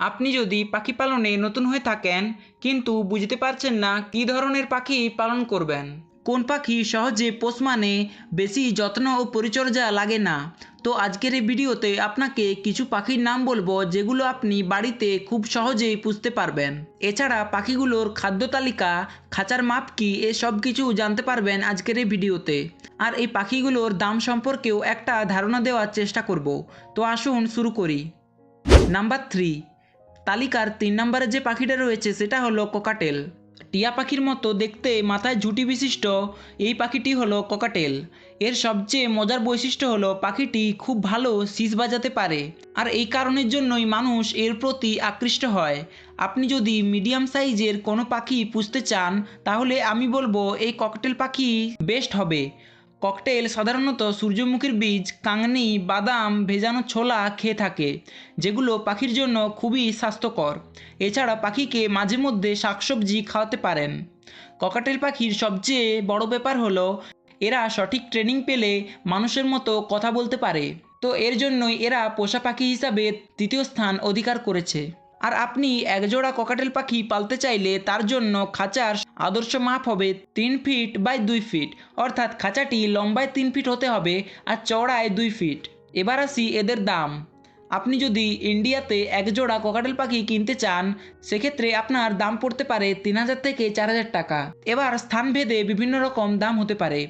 আপনি যদি পাখি পালনে নতুন হয়ে থাকেন, কিন্তু বুঝতে পারছেন না কী ধরনের পাখি পালন করবেন। কোন পাখি সহজে পোষ মানে বেশি যত্ন ও পরিচর্যা লাগে না। তো আজকের এই ভিডিওতে আপনাকে কিছু পাখির নাম বলব যেগুলো আপনি বাড়িতে খুব সহজেই পুষতে পারবেন। এছাড়া পাখিগুলোর খাদ্য তালিকা, খাঁচার মাপ কি, এ সব কিছু জানতে পারবেন আজকের এই ভিডিওতে। আর এই পাখিগুলোর দাম সম্পর্কেও একটা ধারণা দেওয়ার চেষ্টা করব। তো আসুন শুরু করি। নাম্বার থ্রি তালিকার তিন নম্বরে যে পাখিটা রয়েছে, সেটা হলো কোকাটেল। টিয়া পাখির মতো দেখতে মাথায় ঝুঁটি বিশিষ্ট এই পাখিটি হলো কোকাটেল। এর সবচেয়ে মজার বৈশিষ্ট্য হলো পাখিটি খুব ভালো শীষ বাজাতে পারে। আর এই কারণের জন্যই মানুষ এর প্রতি আকৃষ্ট হয়। আপনি যদি মিডিয়াম সাইজের কোনো পাখি পুষতে চান, তাহলে আমি বলব এই ককটেল পাখি বেস্ট হবে। ককটেল সাধারণত সূর্যমুখীর বীজ, কাংনি, বাদাম, ভেজানো ছোলা খেয়ে থাকে, যেগুলো পাখির জন্য খুবই স্বাস্থ্যকর। এছাড়া পাখিকে মাঝে মধ্যে শাকসবজি খাওয়াতে পারেন। ককাটেল পাখির সবচেয়ে বড় ব্যাপার হলো, এরা সঠিক ট্রেনিং পেলে মানুষের মতো কথা বলতে পারে। তো এর জন্যই এরা পোষা পাখি হিসাবে তৃতীয় স্থান অধিকার করেছে। আর আপনি একজোড়া ককাটেল পাখি পালতে চাইলে তার জন্য খাঁচার আদর্শ মাপ হবে তিন ফিট বাই দুই ফিট। অর্থাৎ খাঁচাটি লম্বায় তিন ফিট হতে হবে আর চওড়ায় দুই ফিট। এবার আসি এদের দাম। আপনি যদি ইন্ডিয়াতে এক জোড়া ককাটেল পাখি কিনতে চান, সেক্ষেত্রে আপনার দাম পড়তে পারে তিন হাজার থেকে চার হাজার টাকা। এবার স্থানভেদে বিভিন্ন রকম দাম হতে পারে।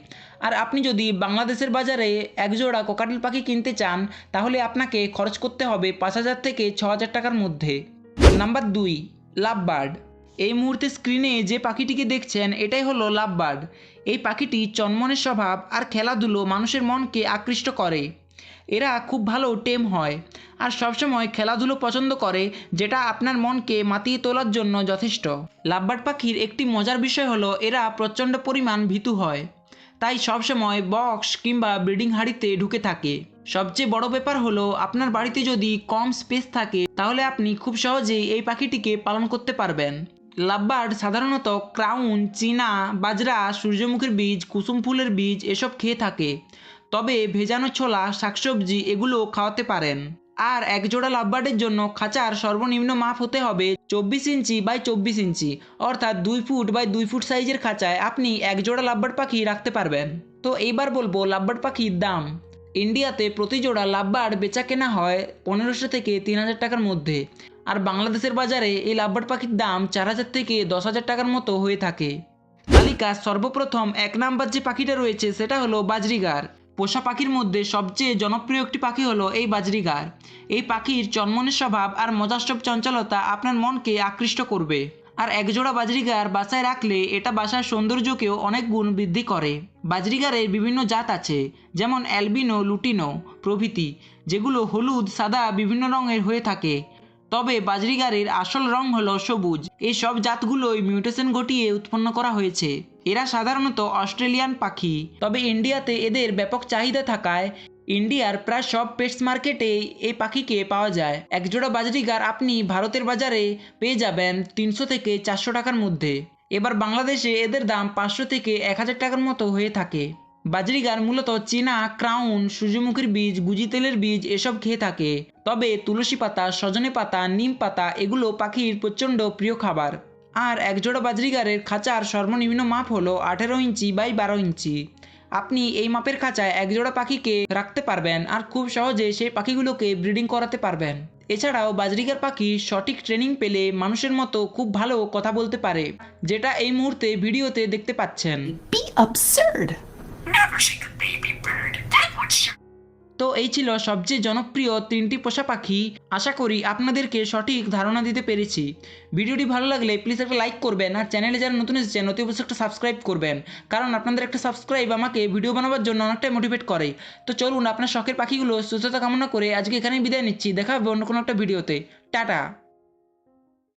আর আপনি যদি বাংলাদেশের বাজারে এক জোড়া ককাটেল পাখি কিনতে চান, তাহলে আপনাকে খরচ করতে হবে পাঁচ হাজার থেকে ছ হাজার টাকার মধ্যে। নাম্বার দুই লাভ বার্ড এই মুহূর্তে স্ক্রিনে যে পাখিটিকে দেখছেন, এটাই হলো লাভ বার্ড এই পাখিটি চন্মনের স্বভাব আর খেলাধুলো মানুষের মনকে আকৃষ্ট করে। এরা খুব ভালো টেম হয় আর সবসময় খেলাধুলো পছন্দ করে, যেটা আপনার মনকে মাতিয়ে তোলার জন্য যথেষ্ট। লাভবার্ড পাখির একটি মজার বিষয় হলো, এরা প্রচণ্ড পরিমাণ ভীতু হয়। তাই সবসময় বক্স কিংবা ব্রিডিং হাঁড়িতে ঢুকে থাকে। সবচেয়ে বড় ব্যাপার হলো, আপনার বাড়িতে যদি কম স্পেস থাকে, তাহলে আপনি খুব সহজেই এই পাখিটিকে পালন করতে পারবেন। লাভবার্ড সাধারণত ক্রাউন, চীনা, বাজরা, সূর্যমুখীর বীজ, কুসুম ফুলের বীজ এসব খেয়ে থাকে। তবে ভেজানো ছোলা, শাকসবজি এগুলো খাওয়াতে পারেন। আর এক জোড়া লাভবার্ডের জন্য খাঁচার সর্বনিম্ন মাপ হতে হবে চব্বিশ ইঞ্চি বাই চব্বিশ ইঞ্চি। অর্থাৎ দুই ফুট বাই দুই ফুট সাইজের খাঁচায় আপনি এক জোড়া লাভবার্ড পাখি রাখতে পারবেন। তো এইবার বলব লাভবার্ড পাখির দাম। ইন্ডিয়াতে প্রতি জোড়া লাভবার্ড বেচা কেনা হয় পনেরোশো থেকে তিন হাজার টাকার মধ্যে। আর বাংলাদেশের বাজারে এই লাভবার্ড পাখির দাম চার হাজার থেকে দশ হাজার টাকার মতো হয়ে থাকে। তালিকা সর্বপ্রথম এক নাম্বার যে পাখিটা রয়েছে সেটা হলো বাজরিগার। পোষা পাখির মধ্যে সবচেয়ে জনপ্রিয় একটি পাখি হলো এই বাজরিগার। এই পাখির চন্মনের স্বভাব আর মজাস্টব চঞ্চলতা আপনার মনকে আকৃষ্ট করবে। আর একজোড়া বাজরিগার বাসায় রাখলে এটা বাসার সৌন্দর্যকেও অনেক গুণ বৃদ্ধি করে। বাজরিগারের বিভিন্ন জাত আছে, যেমন অ্যালবিনো, লুটিনো প্রভৃতি, যেগুলো হলুদ, সাদা, বিভিন্ন রঙের হয়ে থাকে। তবে বাজরিগারের আসল রং হলো সবুজ। এই সব জাতগুলোই মিউটেশন ঘটিয়ে উৎপন্ন করা হয়েছে। এরা সাধারণত অস্ট্রেলিয়ান পাখি। তবে ইন্ডিয়াতে এদের ব্যাপক চাহিদা থাকায় ইন্ডিয়ার প্রায় সব পেটস মার্কেটে এই পাখিকে পাওয়া যায়। একজোড়া বাজরিগার আপনি ভারতের বাজারে পেয়ে যাবেন তিনশো থেকে চারশো টাকার মধ্যে। এবার বাংলাদেশে এদের দাম পাঁচশো থেকে এক হাজার টাকার মতো হয়ে থাকে। বাজরিগার মূলত চীনা, ক্রাউন, সূর্যমুখীর বীজ, গুজি তেলের বীজ এসব খেয়ে থাকে। তবে তুলসী পাতা, সজনে পাতা, নিম পাতা এগুলো পাখির প্রচণ্ড প্রিয় খাবার। আর একজোড়া বাজরিগারের খাঁচার সর্বনিম্ন মাপ হলো আঠেরো ইঞ্চি বাই বারো ইঞ্চি। আপনি এই মাপের খাঁচায় একজোড়া পাখিকে রাখতে পারবেন আর খুব সহজে সেই পাখিগুলোকে ব্রিডিং করাতে পারবেন। এছাড়াও বাজরিকার পাখি সঠিক ট্রেনিং পেলে মানুষের মতো খুব ভালো কথা বলতে পারে যেটা এই মুহূর্তে ভিডিওতে দেখতে পাচ্ছেন। Be absurd. Never shake তো এই ছিল সবচেয়ে জনপ্রিয় তিনটি পোষা পাখি। আশা করি আপনাদেরকে সঠিক ধারণা দিতে পেরেছি। ভিডিওটি ভালো লাগলে প্লিজ একটা লাইক করবেন আর চ্যানেলে যারা নতুন এসেছেন, অতি অবশ্যই একটা সাবস্ক্রাইব করবেন। কারণ আপনাদের একটা সাবস্ক্রাইব আমাকে ভিডিও বানাবার জন্য অনেকটাই মোটিভেট করে। তো চলুন আপনার শখের পাখিগুলো সুস্থতা কামনা করে আজকে এখানেই বিদায় নিচ্ছি। দেখা হবে অন্য কোনো একটা ভিডিওতে টাটা!